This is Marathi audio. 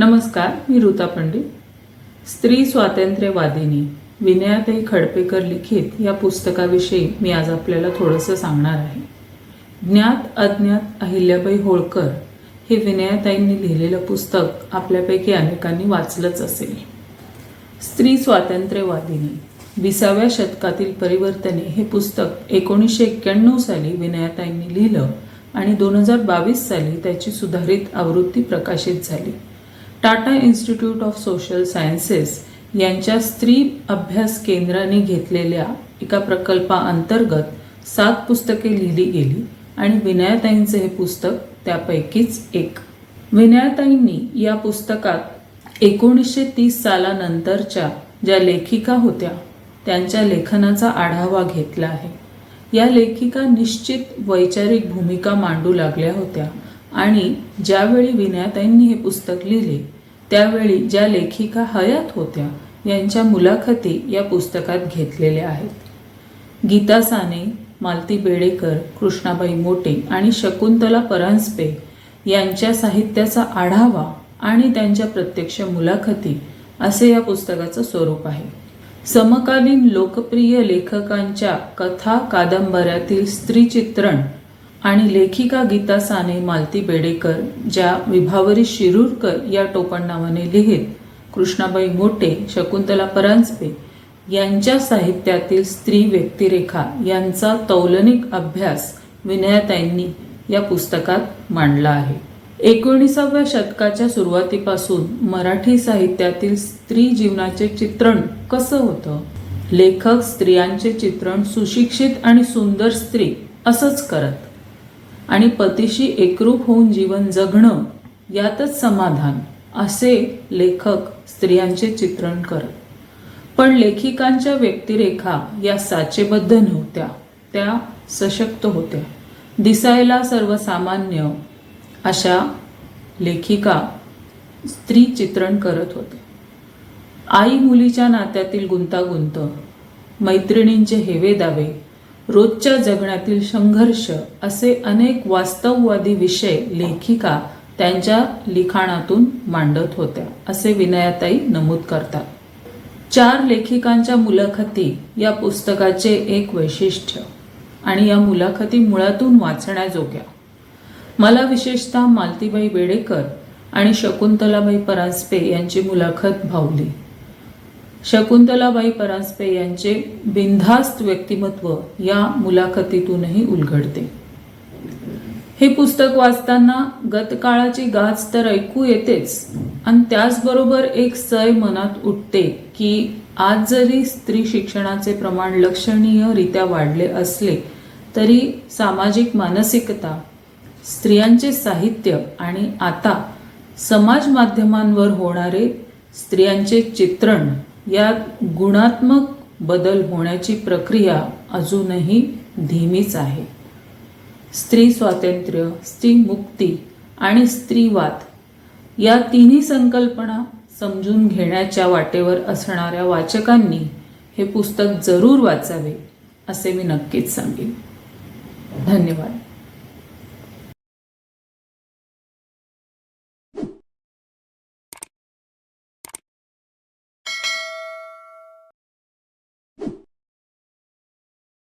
नमस्कार मी ऋता पंडित. स्त्री स्वातंत्र्यवादिनी विनयाताई खडपेकर लिखित या पुस्तकाविषयी मी आज आपल्याला थोडंसं सांगणार आहे. ज्ञात अज्ञात अहिल्याबाई होळकर हे विनयाताईंनी लिहिलेलं पुस्तक आपल्यापैकी अनेकांनी वाचलंच असेल. स्त्री स्वातंत्र्यवादिनी विसाव्या शतकातील परिवर्तने हे पुस्तक एकोणीसशे एक्क्याण्णव साली विनयाताईंनी लिहिलं आणि दोन हजार बावीस साली त्याची सुधारित आवृत्ती प्रकाशित झाली. Tata Institute of Social Sciences यांच्या स्त्री अभ्यास केंद्राने घेतलेल्या एका प्रकल्पाअंतर्गत सात पुस्तके लिहिली गेली आणि विनयाताईंचे हे पुस्तक त्यापैकीच एक. विनयाताईंनी या पुस्तकात एकोणीसशे तीस सालानंतरच्या ज्या लेखिका होत्या त्यांच्या लेखनाचा आढावा घेतला आहे. या लेखिका निश्चित वैचारिक भूमिका मांडू लागल्या होत्या. आणि ज्यावेळी विनयाताईंनी हे पुस्तक लिहिले त्यावेळी ज्या लेखिका हयात होत्या यांच्या मुलाखती या पुस्तकात घेतलेल्या आहेत. गीता साने मालती बेडेकर कृष्णाबाई मोटे आणि शकुंतला परांजपे यांच्या साहित्याचा आढावा आणि त्यांच्या प्रत्यक्ष मुलाखती असे या पुस्तकाचं स्वरूप आहे. समकालीन लोकप्रिय लेखकांच्या कथा कादंबऱ्यातील स्त्रीचित्रण आणि लेखिका गीता साने मालती बेडेकर ज्या विभावरी शिरूरकर या टोपणनावाने लिहित कृष्णाबाई मोटे शकुंतला परांजपे यांच्या साहित्यातील स्त्री व्यक्तिरेखा यांचा तौलनिक अभ्यास विनयाताईंनी या पुस्तकात मांडला आहे. एकोणीसाव्या शतकाच्या सुरुवातीपासून मराठी साहित्यातील स्त्री जीवनाचे चित्रण कसं होतं? लेखक स्त्रियांचे चित्रण सुशिक्षित आणि सुंदर स्त्री असंच करत. आणि पतीशी एकरूप होऊन जीवन जगणं यातच समाधान असे लेखक स्त्रियांचे चित्रण करत. पण लेखिकांच्या व्यक्तिरेखा या साचेबद्ध नव्हत्या त्या सशक्त होत्या. दिसायला सर्वसामान्य अशा लेखिका स्त्री चित्रण करत होते. आई मुलीच्या नात्यातील गुंतागुंत मैत्रिणींचे हेवे दावे रोजच्या जगण्यातील संघर्ष असे अनेक वास्तववादी विषय लेखिका त्यांच्या लिखाणातून मांडत होत्या असे विनयाताई नमूद करतात. चार लेखिकांच्या मुलाखती या पुस्तकाचे एक वैशिष्ट्य आणि या मुलाखती मुळातून वाचण्याजोग्या. मला विशेषतः मालतीबाई बेडेकर आणि शकुंतलाबाई परांजपे यांची मुलाखत भावली. शकुंतलाबाई परांजपे यांचे बिनधास्त व्यक्तिमत्व या मुलाखतीतूनही उलगडते. हे पुस्तक वाचताना गतकाळाची गाज तर ऐकू येतेच आणि त्याचबरोबर एक सय मनात उठते की आज जरी स्त्री शिक्षणाचे प्रमाण लक्षणीयरित्या वाढले असले तरी सामाजिक मानसिकता स्त्रियांचे साहित्य आणि आता समाज माध्यमांवर होणारे स्त्रियांचे चित्रण यात गुणात्मक बदल होण्याची प्रक्रिया अजूनही धीमीच आहे. स्त्री स्वातंत्र्य स्त्री मुक्ती आणि स्त्रीवाद या तिन्ही संकल्पना समजून घेण्याच्या वाटेवर असणाऱ्या वाचकांनी हे पुस्तक जरूर वाचावे असे मी नक्कीच सांगेन. धन्यवाद.